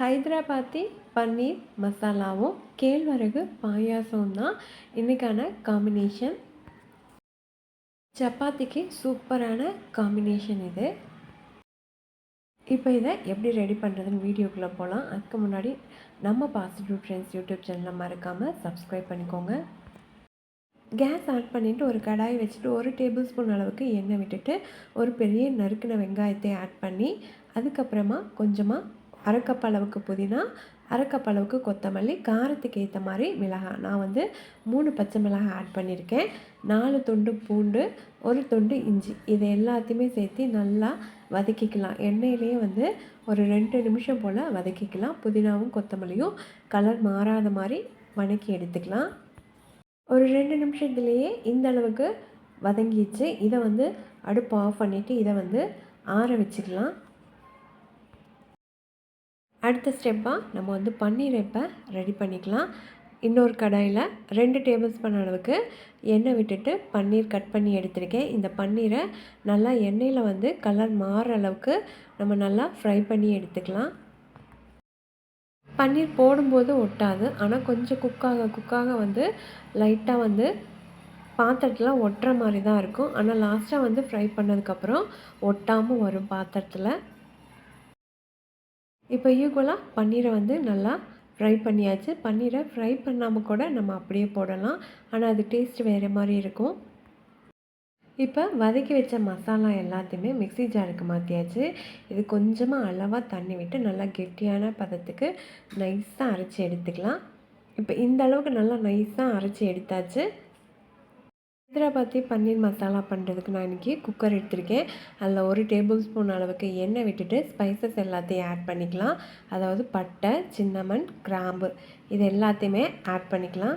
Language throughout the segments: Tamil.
ஹைதராபாத்தி பன்னீர் மசாலாவும் கேழ்வரகு பாயாசம் தான் இன்றைக்கான காம்பினேஷன் சப்பாத்திக்கு சூப்பரான காம்பினேஷன் இது. இப்போ இதை எப்படி ரெடி பண்ணுறதுன்னு வீடியோக்குள்ளே போகலாம் அதுக்கு முன்னாடி நம்ம பாசிட்டிவ் ஃப்ரெண்ட்ஸ் யூடியூப் சேனலை மறக்காமல் சப்ஸ்கிரைப் பண்ணிக்கோங்க. கேஸ் ஆட் பண்ணிவிட்டு ஒரு கடாய் வச்சுட்டு ஒரு டேபிள் ஸ்பூன் அளவுக்கு எண்ணெய் விட்டுட்டு ஒரு பெரிய நறுக்கின வெங்காயத்தை ஆட் பண்ணி அதுக்கப்புறமா கொஞ்சமாக அரைக்கப் அளவுக்கு புதினா அரைக்கப் அளவுக்கு கொத்தமல்லி காரத்துக்கு ஏற்ற மாதிரி மிளகாய். நான் வந்து மூணு பச்சை மிளகாய் ஆட் பண்ணியிருக்கேன். நாலு துண்டு பூண்டு ஒரு துண்டு இஞ்சி. இதை எல்லாத்தையுமே சேர்த்து நல்லா வதக்கிக்கலாம். எண்ணெயிலேயே வந்து ஒரு ரெண்டு நிமிஷம் போல் வதக்கிக்கலாம். புதினாவும் கொத்தமல்லியும் கலர் மாறாத மாதிரி வதக்கி எடுத்துக்கலாம். ஒரு ரெண்டு நிமிஷத்துலேயே இந்த அளவுக்கு வதங்கிச்சு இதை வந்து அடுப்பு ஆஃப் பண்ணிவிட்டு இதை வந்து ஆற வச்சுக்கலாம். அடுத்த ஸ்டெப்பாக நம்ம வந்து பன்னீர் இப்போ ரெடி பண்ணிக்கலாம். இன்னொரு கடாயில் ரெண்டு டேபிள் ஸ்பூன் அளவுக்கு எண்ணெய் விட்டுட்டு பன்னீர் கட் பண்ணி எடுத்திருக்கேன். இந்த பன்னீரை நல்லா எண்ணெயில் வந்து கலர் மாறுற அளவுக்கு நம்ம நல்லா ஃப்ரை பண்ணி எடுத்துக்கலாம். பன்னீர் போடும்போது ஒட்டாது. ஆனால் கொஞ்சம் குக்காக குக்காக வந்து லைட்டாக வந்து பாத்திரத்தில் ஒட்டுற மாதிரி தான் இருக்கும். ஆனால் லாஸ்ட்டாக வந்து ஃப்ரை பண்ணதுக்கப்புறம் ஒட்டாமல் வரும் பாத்திரத்தில். இப்போ ஈக்குவலாக பன்னீரை வந்து நல்லா ஃப்ரை பண்ணியாச்சு. பன்னீரை ஃப்ரை பண்ணாமல் கூட நம்ம அப்படியே போடலாம். ஆனால் அது டேஸ்ட் வேறு மாதிரி இருக்கும். இப்போ வதக்கி வச்ச மசாலா எல்லாத்தையுமே மிக்சி ஜாருக்கு மாற்றியாச்சு இது கொஞ்சமாக அளவாக தண்ணி விட்டு நல்லா கெட்டியான பதத்துக்கு நைஸாக அரைச்சி எடுத்துக்கலாம். இப்போ இந்த அளவுக்கு நல்லா நைஸாக அரைச்சி எடுத்தாச்சு. ஹைதராபாத்தி பன்னீர் மசாலா பண்ணுறதுக்கு நான் இன்றைக்கி குக்கர் எடுத்திருக்கேன். அதில் ஒரு டேபிள் ஸ்பூன் அளவுக்கு எண்ணெய் விட்டுட்டு ஸ்பைசஸ் எல்லாத்தையும் ஆட் பண்ணிக்கலாம். அதாவது பட்டை சின்னமன் கிராம்பு இது எல்லாத்தையுமே ஆட் பண்ணிக்கலாம்.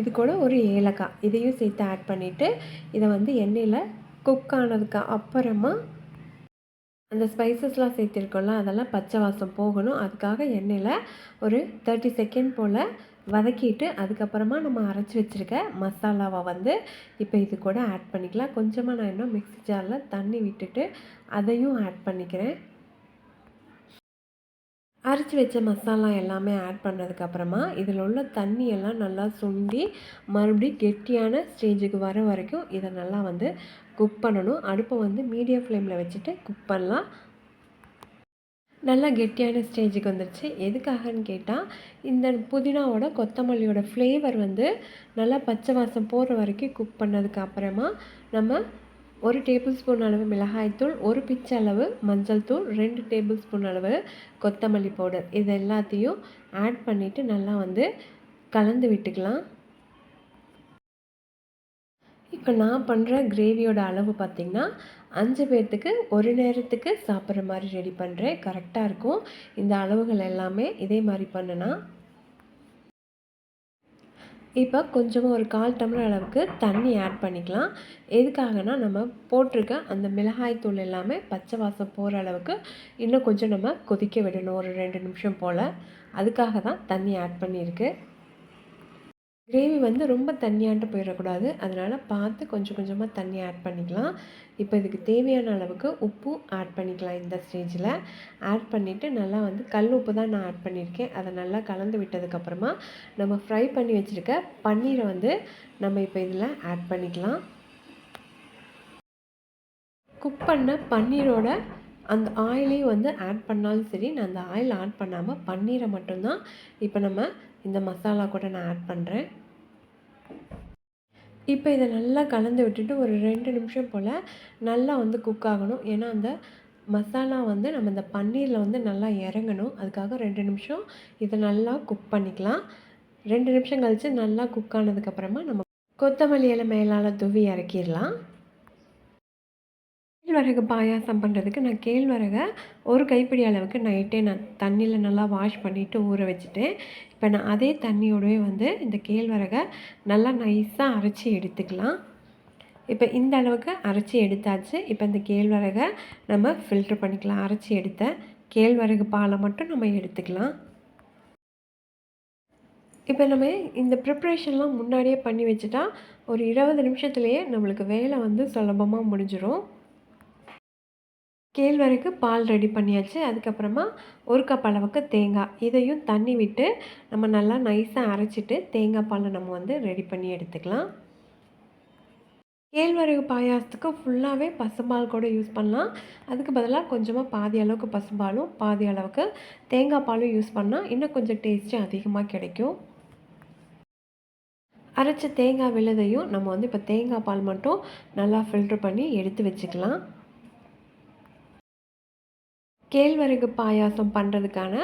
இது கூட ஒரு ஏலக்காய் இதையும் சேர்த்து ஆட் பண்ணிவிட்டு இதை வந்து எண்ணெயில் குக் ஆனதுக்கு அப்புறமா அந்த ஸ்பைசஸ்லாம் சேர்த்துருக்கோம்ல அதெல்லாம் பச்சை வாசம் போகணும். அதுக்காக எண்ணெயில் ஒரு தேர்ட்டி செகண்ட் போல் வதக்கிட்டு அதுக்கப்புறமா நம்ம அரைச்சி வச்சுருக்க மசாலாவை வந்து இப்போ இது கூட ஆட் பண்ணிக்கலாம். கொஞ்சமாக நான் இன்னும் மிக்ஸி ஜாரில் தண்ணி விட்டுட்டு அதையும் ஆட் பண்ணிக்கிறேன். அரைச்சி வச்ச மசாலா எல்லாமே ஆட் பண்ணதுக்கப்புறமா இதில் உள்ள தண்ணியெல்லாம் நல்லா சுண்டி மறுபடியும் கெட்டியான ஸ்டேஜுக்கு வர வரைக்கும் இதை நல்லா வந்து குக் பண்ணணும். அடுப்பை வந்து மீடியம் ஃப்ளேமில் வச்சுட்டு குக் பண்ணலாம். நல்லா கெட்டியான ஸ்டேஜுக்கு வந்துடுச்சு எதுக்காகன்னு கேட்டால் இந்த புதினாவோட கொத்தமல்லியோட ஃப்ளேவர் வந்து நல்லா பச்சை வாசம் போகிற வரைக்கும் குக் பண்ணதுக்கு அப்புறமா நம்ம ஒரு டேபிள் ஸ்பூன் அளவு மிளகாய்த்தூள் ஒரு பிச்சை அளவு மஞ்சள் தூள் ரெண்டு டேபிள் ஸ்பூன் அளவு கொத்தமல்லி பவுடர் இது எல்லாத்தையும் ஆட் பண்ணிவிட்டு நல்லா வந்து கலந்து விட்டுக்கலாம். இப்போ நான் பண்ணுற கிரேவியோட அளவு பார்த்திங்கன்னா அஞ்சு பேர்த்துக்கு ஒரு நேரத்துக்கு சாப்பிட்ற மாதிரி ரெடி பண்ணுறேன் கரெக்டாக இருக்கும். இந்த அளவுகள் எல்லாமே இதே மாதிரி பண்ணுனா. இப்போ கொஞ்சமாக ஒரு கால் டம்ளர் அளவுக்கு தண்ணி ஆட் பண்ணிக்கலாம். எதுக்காகனா நம்ம போட்டிருக்க அந்த மிளகாய் தூள் எல்லாமே பச்சை வாசம் போகிற அளவுக்கு இன்னும் கொஞ்சம் நம்ம கொதிக்க விடணும். ஒரு ரெண்டு நிமிஷம் போல். அதுக்காக தான் தண்ணி ஆட் பண்ணியிருக்கு. கிரேவி வந்து ரொம்ப தண்ணியான்ட்டு போயிடக்கூடாது அதனால் பார்த்து கொஞ்சம் கொஞ்சமாக தண்ணி ஆட் பண்ணிக்கலாம். இப்போ இதுக்கு தேவையான அளவுக்கு உப்பு ஆட் பண்ணிக்கலாம் இந்த ஸ்டேஜில் ஆட் பண்ணிவிட்டு நல்லா வந்து கல் உப்பு தான் நான் ஆட் பண்ணியிருக்கேன். அதை நல்லா கலந்து விட்டதுக்கப்புறமா நம்ம ஃப்ரை பண்ணி வச்சுருக்க பன்னீரை வந்து நம்ம இப்போ இதில் ஆட் பண்ணிக்கலாம். குக் பண்ண பன்னீரோட அந்த ஆயிலையும் வந்து ஆட் பண்ணாலும் சரி நான் அந்த ஆயில் ஆட் பண்ணாமல் பன்னீரை மட்டும்தான் இப்போ நம்ம இந்த மசாலா கூட நான் ஆட் பண்ணுறேன் இப்போ இதை நல்லா கலந்து விட்டுட்டு ஒரு ரெண்டு நிமிஷம் போல் நல்லா வந்து குக் ஆகணும். ஏன்னா அந்த மசாலா வந்து நம்ம இந்த பன்னீரில் வந்து நல்லா இறங்கணும். அதுக்காக ரெண்டு நிமிஷம் இதை நல்லா குக் பண்ணிக்கலாம். ரெண்டு நிமிஷம் கழித்து நல்லா குக் ஆனதுக்கப்புறமா நம்ம கொத்தமல்லி இலை மேலால் துவி இறக்கிடலாம். கேழ்வரகு பாயாசம் பண்ணுறதுக்கு நான் கேழ்வரகை ஒரு கைப்பிடி அளவுக்கு நைட்டே நான் தண்ணியில் நல்லா வாஷ் பண்ணிவிட்டு ஊற வச்சுட்டேன் இப்போ நான் அதே தண்ணியோடவே வந்து இந்த கேழ்வரகை நல்லா நைஸாக அரைச்சி எடுத்துக்கலாம். இப்போ இந்த அளவுக்கு அரைச்சி எடுத்தாச்சு. இப்போ இந்த கேழ்வரகை நம்ம ஃபில்ட்ரு பண்ணிக்கலாம். அரைச்சி எடுத்த கேழ்வரகு பாலை மட்டும் நம்ம எடுத்துக்கலாம். இப்போ நம்ம இந்த ப்ரிப்ரேஷன்லாம் முன்னாடியே பண்ணி வச்சுட்டா ஒரு இருபது நிமிஷத்துலேயே நம்மளுக்கு வேலை வந்து சுலபமாக முடிஞ்சிடும் கேழ்வரகு பால் ரெடி பண்ணியாச்சு. அதுக்கப்புறமா ஒரு கப் அளவுக்கு தேங்காய். இதையும் தண்ணி விட்டு நம்ம நல்லா நைஸாக அரைச்சிட்டு தேங்காய் பாலை நம்ம வந்து ரெடி பண்ணி எடுத்துக்கலாம். கேழ்வரகு பாயாசத்துக்கு ஃபுல்லாகவே பசும்பால் கூட யூஸ் பண்ணலாம். அதுக்கு பதிலாக கொஞ்சமாக பாதி அளவுக்கு பசும்பாலும் பாதி அளவுக்கு தேங்காய் பாலும் யூஸ் பண்ணால் இன்னும் கொஞ்சம் டேஸ்ட்டு அதிகமாக கிடைக்கும். அரைச்ச தேங்காய் விழுதையும் நம்ம வந்து இப்போ தேங்காய் பால் மட்டும் நல்லா ஃபில்ட்ரு பண்ணி எடுத்து வச்சுக்கலாம். கேழ்வரகு பாயாசம் பண்ணுறதுக்கான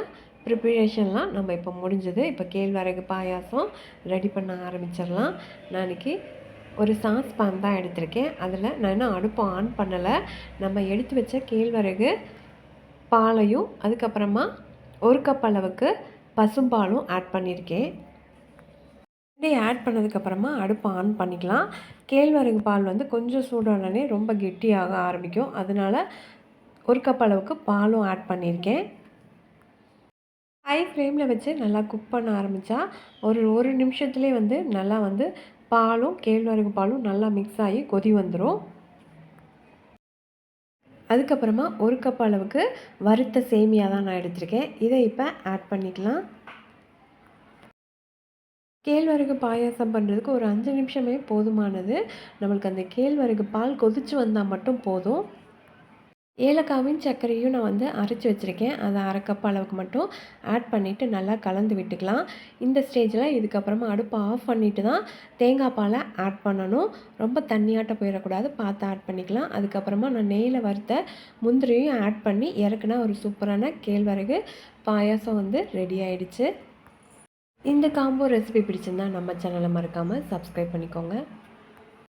ப்ரிப்பரேஷன்லாம் நம்ம இப்போ முடிஞ்சது. இப்போ கேழ்வரகு பாயாசம் ரெடி பண்ண ஆரம்பிச்சிடலாம். நான் இன்றைக்கி ஒரு சாஸ் பான் தான் எடுத்திருக்கேன். அதில் நான் இன்னும் அடுப்பு ஆன் பண்ணலை. நம்ம எடுத்து வச்ச கேழ்வரகு பாலையும் அதுக்கப்புறமா ஒரு கப் அளவுக்கு பசும்பாலும் ஆட் பண்ணியிருக்கேன். ரெண்டையும் ஆட் பண்ணதுக்கப்புறமா அடுப்பு ஆன் பண்ணிக்கலாம். கேழ்வரகு பால் வந்து கொஞ்சம் சூடானே ரொம்ப கெட்டியாக ஆரம்பிக்கும். அதனால் ஒரு கப் அளவுக்கு பாலும் ஆட் பண்ணியிருக்கேன் ஹை ஃப்ளேமில் வச்சு நல்லா குக் பண்ண ஆரம்பித்தா ஒரு ஒரு நிமிஷத்துலேயே வந்து நல்லா வந்து பாலும் கேழ்வரகு பாலும் நல்லா மிக்ஸ் ஆகி கொதி வந்துடும் அதுக்கப்புறமா ஒரு கப் அளவுக்கு வறுத்த சேமியா தான் நான் எடுத்திருக்கேன். இதை இப்போ ஆட் பண்ணிக்கலாம். கேழ்வரகு பாயாசம் பண்ணுறதுக்கு ஒரு அஞ்சு நிமிஷமே போதுமானது. நம்மளுக்கு அந்த கேழ்வரகு பால் கொதித்து வந்தால் மட்டும் போதும். ஏலக்காவும் சர்க்கரையும் நான் வந்து அரைச்சி வச்சுருக்கேன். அதை அரை கப் அளவுக்கு மட்டும் ஆட் பண்ணிவிட்டு நல்லா கலந்து விட்டுக்கலாம். இந்த ஸ்டேஜில் இதுக்கப்புறமா அடுப்பை ஆஃப் பண்ணிவிட்டு தான் தேங்காய் பாலை ஆட் பண்ணணும். ரொம்ப தண்ணியாட்ட போயிடக்கூடாது. பார்த்து ஆட் பண்ணிக்கலாம். அதுக்கப்புறமா நான் நெய்யில் வறுத்த முந்திரியும் ஆட் பண்ணி இறக்குனா ஒரு சூப்பரான கேழ்வரகு பாயாசம் வந்து ரெடி ஆயிடுச்சு. இந்த காம்போ ரெசிபி பிடிச்சிருந்தா நம்ம சேனலை மறக்காமல் சப்ஸ்கிரைப் பண்ணிக்கோங்க.